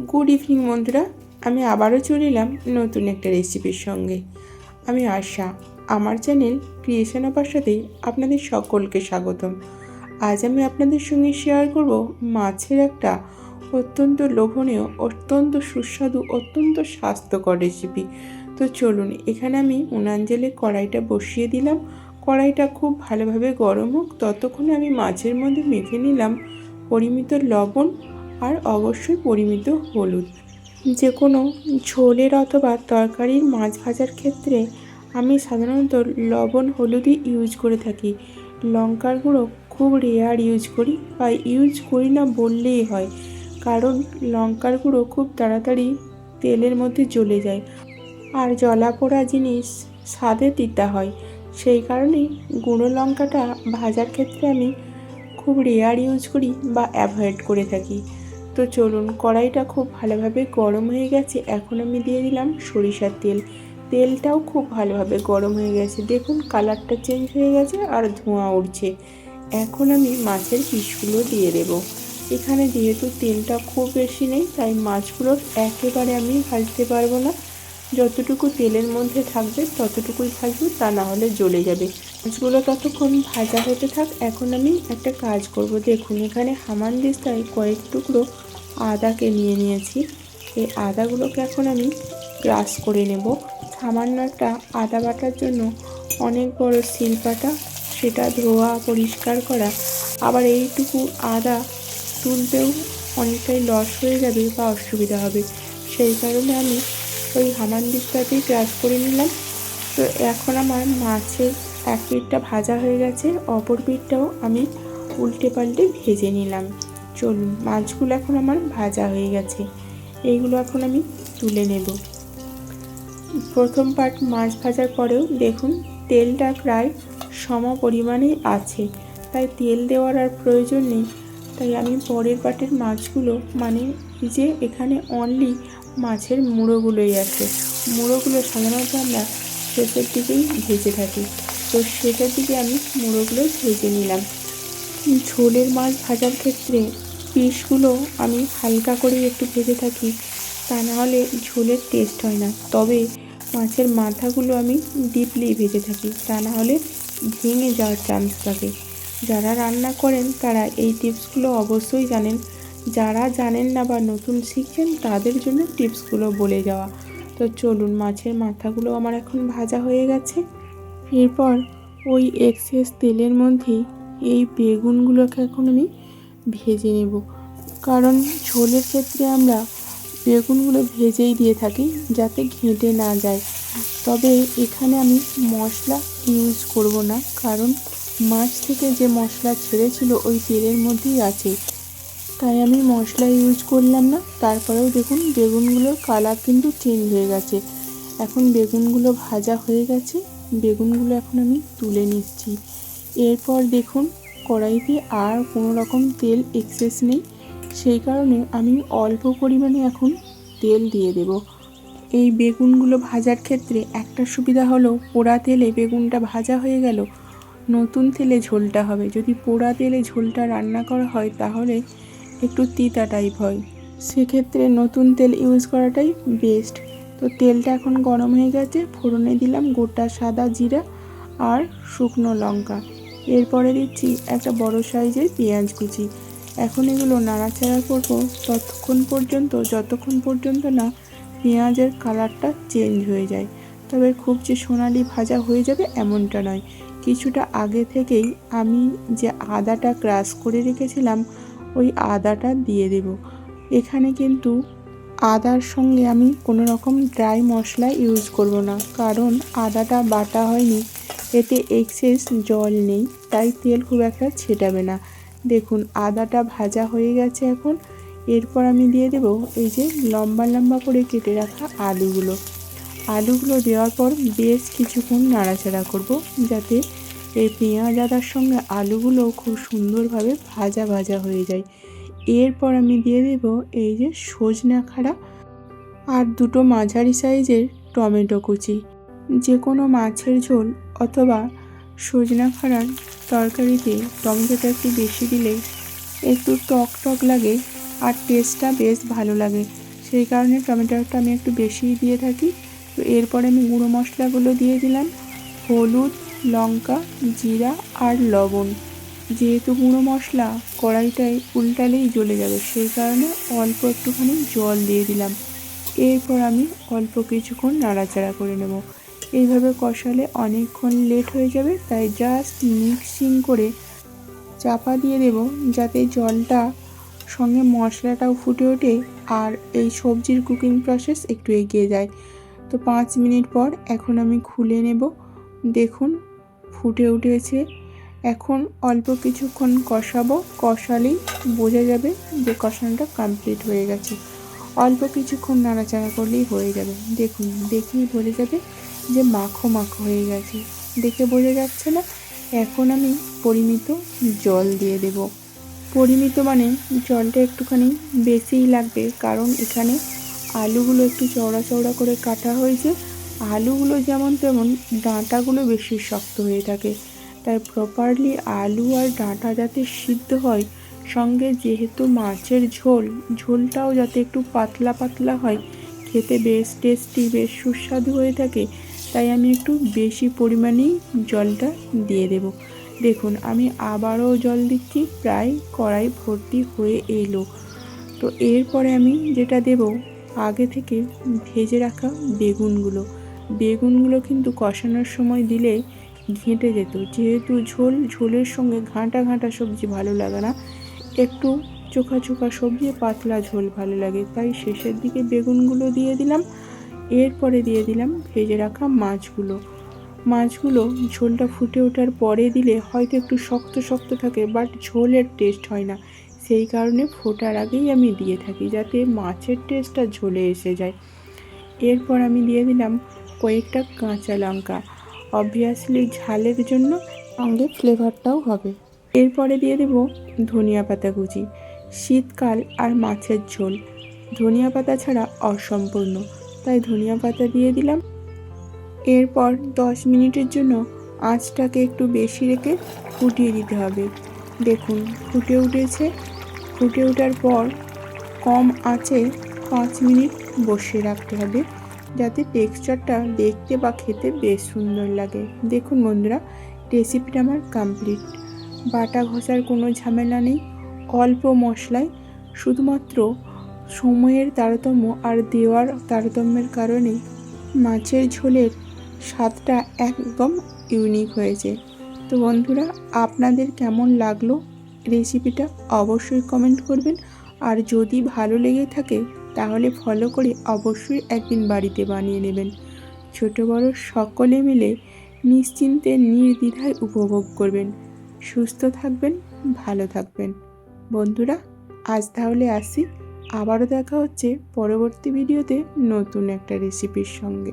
Good evening বন্ধুরা। আমি আবারও চলে এলাম নতুন একটা রেসিপির সঙ্গে। আমি আশা, আমার চ্যানেল ক্রিয়েশন অফার সাথে আপনাদের সকলকে স্বাগতম। আজ আমি আপনাদের সঙ্গে শেয়ার করব মাছের একটা অত্যন্ত লোভনীয়, অত্যন্ত সুস্বাদু, অত্যন্ত স্বাস্থ্যকর রেসিপি তো চলুন, এখানে আমি উনান জেলে কড়াইটা বসিয়ে দিলাম। কড়াইটা খুব ভালোভাবে গরম হোক, ততক্ষণে আমি মাছের মধ্যে মেখে নিলাম পরিমিত লবণ আর অবশ্যই পরিমিত হলুদ। যে কোনো ঝোলের অথবা তরকারির মাছ ভাজার ক্ষেত্রে আমি সাধারণত লবণ হলুদই ইউজ করে থাকি। লঙ্কার গুঁড়ো খুব রেয়ার ইউজ করি বা ইউজ করি না বললেই হয়। কারণ লঙ্কার গুঁড়ো খুব তাড়াতাড়ি তেলের মধ্যে জ্বলে যায়। আর জলা পোড়া জিনিস স্বাদে তিতা হয়। সেই কারণেই গুঁড়ো লঙ্কাটা ভাজার ক্ষেত্রে আমি খুব রেয়ার ইউজ করি বা অ্যাভয়েড করে থাকি। তো চলুন, কড়াইটা খুব ভালোভাবে গরম হয়ে গেছে। এখন আমি দিয়ে দিলাম সরিষার তেল। তেলটাও খুব ভালোভাবে গরম হয়ে গেছে। দেখুন, কালারটা চেঞ্জ হয়ে গেছে আর ধোঁয়া উঠছে। এখন আমি মাছের পিসগুলো দিয়ে দেব। এখানে যেহেতু তেলটা খুব বেশি নেই, তাই মাছগুলো একেবারে আমি ভাজতে পারব না। যতটুকু তেলের মধ্যে থাকবে, ততটুকুই ভাজবো, তা না হলে জ্বলে যাবে। মাছগুলো ততক্ষণ ভাজা হতে থাক। এখন আমি একটা কাজ করব। দেখুন, এখানে হামান দিস্তায় কয়েক টুকরো আদাকে নিয়ে নিয়েছি। এই আদাগুলোকে এখন আমি ক্রাশ করে নেব। সামান্য একটা আদা বাটার জন্য অনেক বড় শিলপাটা সেটা ধোয়া, পরিষ্কার করা। আবার এইটুকু আদা তুলতেও অনেকটাই লস হয়ে যাবে বা অসুবিধা হবে। সেই কারণে আমি ওই হামান দিকটাতেই ক্রাশ করে নিলাম। তো এখন আমার মাছের এক পিঠটা ভাজা হয়ে গেছে। অপর পিঠটাও আমি উল্টে পাল্টে ভেজে নিলাম। চলুন, মাছগুলো এখন আমার ভাজা হয়ে গেছে। এইগুলো এখন আমি তুলে নেব। প্রথম পার্ট মাছ ভাজার পরেও দেখুন, তেলটা প্রায় সম পরিমাণেই আছে। তাই তেল দেওয়ার আর প্রয়োজন নেই। তাই আমি পরের পাটের মাছগুলো মানে যে এখানে অনলি মাছের মুড়োগুলোই আছে। মুড়োগুলো সাধারণত আমরা শেষের দিকেই ভেজে থাকি। তো শেষের দিকে আমি মুড়োগুলো ভেজে নিলাম। ঝোলের মাছ ভাজার ক্ষেত্রে পিসগুলো আমি হালকা করে একটু ভেজে থাকি। তা নাহলে ঝোলের টেস্ট হয় না। তবে মাছের মাথাগুলো আমি ডিপলি ভেজে থাকি। তা নাহলে ভেঙে যাওয়ার চান্স থাকে। যারা রান্না করেন, তারা এই টিপসগুলো অবশ্যই জানেন। যারা জানেন না বা নতুন শিখছেন, তাদের জন্য টিপসগুলো বলে যাওয়া। তো চলুন, মাছের মাথাগুলো আমার এখন ভাজা হয়ে গেছে। এরপর ওই এক্সেস তেলের মধ্যেই এই বেগুনগুলোকে এখন আমি ভেজে নেব। কারণ ঝোলের ক্ষেত্রে আমরা বেগুনগুলো ভেজেই দিয়ে থাকি যাতে ঘেঁটে না যায়। তবে এখানে আমি মশলা ইউজ করব না, কারণ মাছ থেকে যে মশলা ছেড়েছিল ওই তেলের মধ্যেই আছে। তাই আমি মশলা ইউজ করলাম না। তারপরেও দেখুন বেগুনগুলোর কালার কিন্তু চেঞ্জ হয়ে গেছে। এখন বেগুনগুলো ভাজা হয়ে গেছে। বেগুনগুলো এখন আমি তুলে নিচ্ছি। এরপর দেখুন, কড়াইতে আর কোনো রকম তেল এক্সেস নেই। সেই কারণে আমি অল্প পরিমাণে এখন তেল দিয়ে দেব। এই বেগুনগুলো ভাজার ক্ষেত্রে একটা সুবিধা হলো পোড়া তেলে বেগুনটা ভাজা হয়ে গেল, নতুন তেলে ঝোলটা হবে। যদি পোড়া তেলে ঝোলটা রান্না করা হয় তাহলে একটু তিতা টাইপ হয়। সেক্ষেত্রে নতুন তেল ইউজ করাটাই বেস্ট তো তেলটা এখন গরম হয়ে গেছে, ফোড়নে দিলাম গোটা সাদা জিরা আর শুকনো লঙ্কা। এরপরে দিচ্ছি একটা বড় সাইজের পেঁয়াজ কুচি। এখন এগুলো নাড়াচাড়া করব ততক্ষণ পর্যন্ত, যতক্ষণ পর্যন্ত না পেঁয়াজের কালারটা চেঞ্জ হয়ে যায়। তবে খুব যে সোনালি ভাজা হয়ে যাবে এমনটা নয়। কিছুটা আগে থেকেই আমি যে আদাটা ক্রাশ করে রেখেছিলাম, ওই আদাটা দিয়ে দেব। এখানে কিন্তু আদার সঙ্গে আমি কোনো রকম ড্রাই মশলা ইউজ করব না, কারণ আদাটা বাটা হয়নি। এতে এক্সেস জল নেই, তাই তেল খুব একটা ছেটাবে না। দেখুন, আদাটা ভাজা হয়ে গেছে এখন। এরপর আমি দিয়ে দেব এই যে লম্বা লম্বা করে কেটে রাখা আলুগুলো। আলুগুলো দেওয়ার পর বেশ কিছুক্ষণ নাড়াচাড়া করব, যাতে এই পেঁয়াজ আদার সঙ্গে আলুগুলো খুব সুন্দরভাবে ভাজা ভাজা হয়ে যায়। এরপর আমি দিয়ে দেব এই যে সজনা খাড়া আর দুটো মাঝারি সাইজের টমেটো কুচি। যে কোনো মাছের ঝোল অথবা সজনা খাড়ার তরকারিতে টমেটোটা একটু বেশি দিলে একটু টক টক লাগে আর টেস্টটা বেশ ভালো লাগে। সেই কারণে টমেটোটা আমি একটু বেশিই দিয়ে থাকি। তো এরপরে আমি গুঁড়ো মশলাগুলো দিয়ে দিলাম। হলুদ, লঙ্কা, জিরা আর লবণ। যেহেতু গুঁড়ো মশলা কড়াইটায় উল্টালেই জ্বলে যাবে, সেই কারণে অল্প একটুখানি জল দিয়ে দিলাম। এরপর আমি অল্প কিছুক্ষণ নাড়াচাড়া করে নেব। এইভাবে কষালে অনেকক্ষণ লেট হয়ে যাবে, তাই জাস্ট মিক্সিং করে চাপা দিয়ে দেব যাতে জলটা সঙ্গে মশলাটাও ফুটে ওঠে আর এই সবজির কুকিং প্রসেস একটু এগিয়ে যায়। তো পাঁচ মিনিট পর এখন আমি খুলে নেব। দেখুন, ফুটে উঠেছে। এখন অল্প কিছুক্ষণ কষাবো, কষালেই বোঝা যাবে যে কষানোটা কমপ্লিট হয়ে গেছে। অল্প কিছুক্ষণ নাড়াচাড়া করলেই হয়ে যাবে। দেখুন, দেখেই বোঝা যাবে যে মাখো মাখো হয়ে গেছে। দেখে বোঝা যাচ্ছে না, এখন আমি পরিমিত জল দিয়ে দেব। পরিমিত মানে জলটা একটুখানি বেশিই লাগবে, কারণ এখানে আলুগুলো একটু চওড়া চওড়া করে কাটা হয়েছে। আলুগুলো যেমন তেমন ডাঁটাগুলো বেশি শক্ত হয়ে থাকে। তাই প্রপারলি আলু আর ডাঁটা যাতে সিদ্ধ হয়, সঙ্গে যেহেতু মাছের ঝোল, ঝোলটাও যাতে একটু পাতলা পাতলা হয়, খেতে বেশ টেস্টি বেশ সুস্বাদু হয়ে থাকে তাই আমি একটু বেশি পরিমাণেই জলটা দিয়ে দেব। দেখুন, আমি আবারও জল দিচ্ছি, প্রায় কড়াই ভর্তি হয়ে এলো। তো এরপরে আমি যেটা দেব, আগে থেকে ভেজে রাখা বেগুনগুলো। বেগুনগুলো কিন্তু কষানোর সময় দিলে ঘেঁটে যেত। যেহেতু ঝোল, ঝোলের সঙ্গে ঘাঁটা ঘাঁটা সবজি ভালো লাগে না, একটু চোখা চোখা সবজি, পাতলা ঝোল ভালো লাগে। তাই শেষের দিকে বেগুনগুলো দিয়ে দিলাম। এরপরে দিয়ে দিলাম ভেজে রাখা মাছগুলো। মাছগুলো ঝোলটা ফুটে ওঠার পরে দিলে হয়তো একটু শক্ত শক্ত থাকে বাট ঝোলের টেস্ট হয় না। সেই কারণে ফোটার আগেই আমি দিয়ে থাকি যাতে মাছের টেস্টটা ঝোলে এসে যায়। এরপর আমি দিয়ে দিলাম কয়েকটা কাঁচা লঙ্কা। অবভিয়াসলি ঝালের জন্য সঙ্গে ফ্লেভারটাও হবে। এরপরে দিয়ে দেব ধনিয়া পাতা কুচি। শীতকাল আর মাছের ঝোল। ধনিয়া পাতা ছাড়া অসম্পূর্ণ। তাই ধনিয়া পাতা দিয়ে দিলাম। এরপর দশ মিনিটের জন্য আঁচটাকে একটু বেশি রেখে ফুটিয়ে দিতে হবে। দেখুন, ফুটে উঠেছে। ফুটে ওঠার পর কম আঁচে পাঁচ মিনিট বসিয়ে রাখতে হবে, যাতে টেক্সচারটা দেখতে বা খেতে বেশ সুন্দর লাগে। দেখুন বন্ধুরা, রেসিপিটা আমার কমপ্লিট। বাটা ঘষার কোনো ঝামেলা নেই। অল্প মশলায় শুধুমাত্র সময়ের তারতম্য আর দেওয়ার তারতম্যের কারণে মাছের ঝোলের স্বাদটা একদম ইউনিক হয়েছে। তো বন্ধুরা, আপনাদের কেমন লাগল রেসিপিটা অবশ্যই কমেন্ট করবেন। আর যদি ভালো লেগে থাকে, তাহলে ফলো করে অবশ্যই একদিন বাড়িতে বানিয়ে নেবেন। ছোট বড় সকলে মিলে নিশ্চিন্তে, নির্দ্বিধায় উপভোগ করবেন। সুস্থ থাকবেন, ভালো থাকবেন। বন্ধুরা, আজ তাহলে আসি। আবারও দেখা হচ্ছে পরবর্তী ভিডিওতে নতুন একটা রেসিপির সঙ্গে।